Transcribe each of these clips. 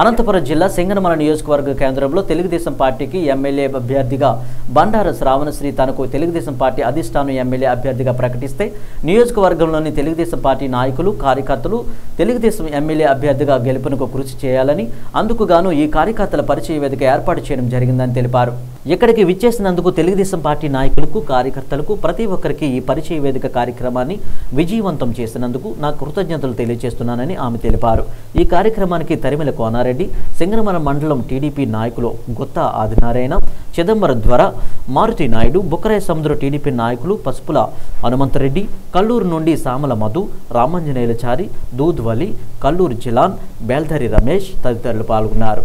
అనంతపురం జిల్లా సింగనమల నియోజకవర్గ కేంద్రంలో తెలుగుదేశం పార్టీకి ఎమ్మెల్యే అభ్యర్థిగా బండార శ్రావణశ్రీ తనకు తెలుగుదేశం పార్టీ అధిష్టానం ఎమ్మెల్యే అభ్యర్థిగా ప్రకటిస్తే నియోజకవర్గంలోని తెలుగుదేశం పార్టీ నాయకులు కార్యకర్తలు తెలుగుదేశం ఎమ్మెల్యే అభ్యర్థిగా గెలుపునకు కృషి చేయాలని అందుకుగాను ఈ కార్యకర్తల పరిచయ వేదిక ఏర్పాటు చేయడం జరిగిందని తెలిపారు. ఇక్కడికి విచ్చేసినందుకు తెలుగుదేశం పార్టీ నాయకులకు కార్యకర్తలకు ప్రతి ఒక్కరికి ఈ పరిచయ వేదిక కార్యక్రమాన్ని విజయవంతం చేసినందుకు నా కృతజ్ఞతలు తెలియజేస్తున్నానని ఆమె తెలిపారు. ఈ కార్యక్రమానికి తరిమిల కోనారెడ్డి సింగనమల మండలం టీడీపీ నాయకులు గుత్త ఆదినారాయణ చిదంబరం ద్వారా మారుతి నాయుడు బుక్కరాయ సముద్ర టీడీపీ నాయకులు పసుపుల హనుమంతరెడ్డి కల్లూరు నుండి సామల మధు రామాంజనేయులచారి దూద్వలి కల్లూరు జిలాన్ బేల్ధరి రమేష్ తదితరులు పాల్గొన్నారు.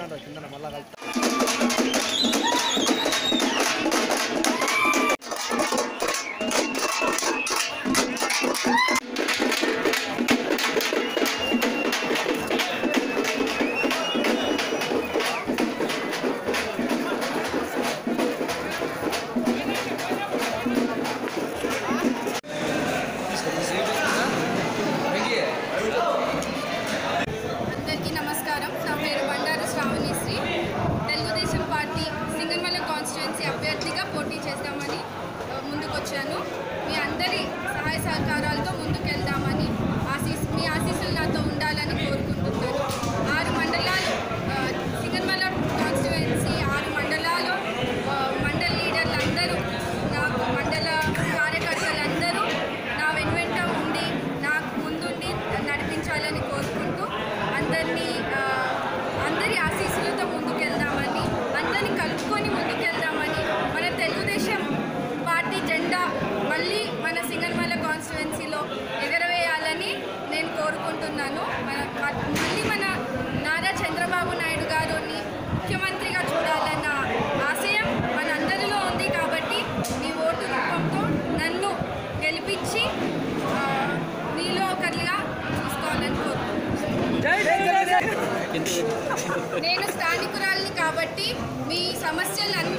ఉన్నాడు కింద మళ్ళా కలుపుతా ಸಹಕಾರ సింగన్మల కాన్స్టిట్యున్సీలో ఎగరవేయాలని నేను కోరుకుంటున్నాను. మన మళ్ళీ మన నారా చంద్రబాబు నాయుడు గారిని ముఖ్యమంత్రిగా చూడాలన్న ఆశయం మనందరిలో ఉంది కాబట్టి మీ ఓటు రూపంతో నన్ను గెలిపించి మీలో ఒకరిగా చూసుకోవాలని కోరుకుంటున్నాను. నేను స్థానికురాలిని కాబట్టి మీ వినువెంట